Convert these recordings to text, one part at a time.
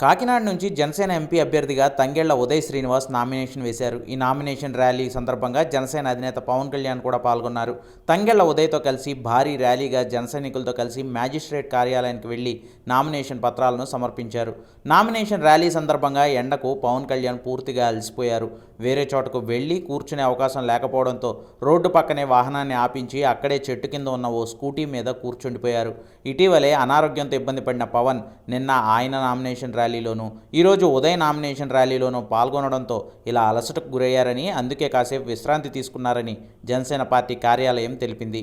కాకినాడ నుంచి జనసేన ఎంపీ అభ్యర్థిగా తంగెళ్ళ ఉదయ్ శ్రీనివాస్ నామినేషన్ వేశారు. ఈ నామినేషన్ ర్యాలీ సందర్భంగా జనసేన అధినేత పవన్ కళ్యాణ్ కూడా పాల్గొన్నారు. తంగెళ్ళ ఉదయ్తో కలిసి భారీ ర్యాలీగా జనసైనికులతో కలిసి మ్యాజిస్ట్రేట్ కార్యాలయానికి వెళ్ళి నామినేషన్ పత్రాలను సమర్పించారు. నామినేషన్ ర్యాలీ సందర్భంగా ఎండకు పవన్ కళ్యాణ్ పూర్తిగా అలసిపోయారు. వేరే చోటకు వెళ్ళి కూర్చునే అవకాశం లేకపోవడంతో రోడ్డు పక్కనే వాహనాన్ని ఆపించి అక్కడే చెట్టు కింద ఉన్న ఓ స్కూటీ మీద కూర్చుండిపోయారు. ఇటీవలే అనారోగ్యంతో ఇబ్బంది పడిన పవన్ నిన్న ఆయన నామినేషన్ ర్యాలీ ర్యాలీలోనూ ఈరోజు ఉదయ నామినేషన్ ర్యాలీలోనూ పాల్గొనడంతో ఇలా అలసటకు గురయ్యారని అందుకే కాసేపు విశ్రాంతి తీసుకున్నారని జనసేన పార్టీ కార్యాలయం తెలిపింది.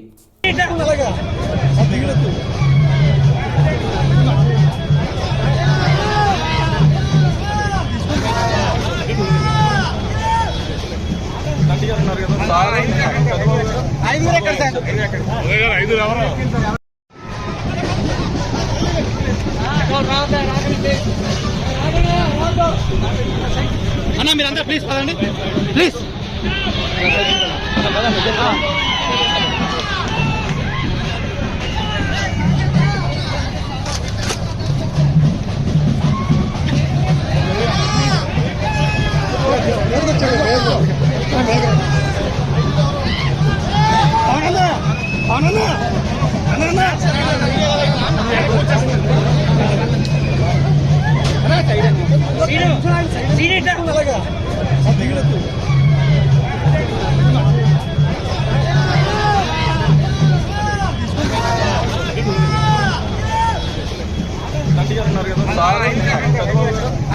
అన్న మీరంతా ప్లీజ్ పదండి. ప్లీజ్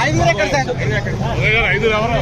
ఐదు ఎక్కడ సార్ ఐదు ఎవరు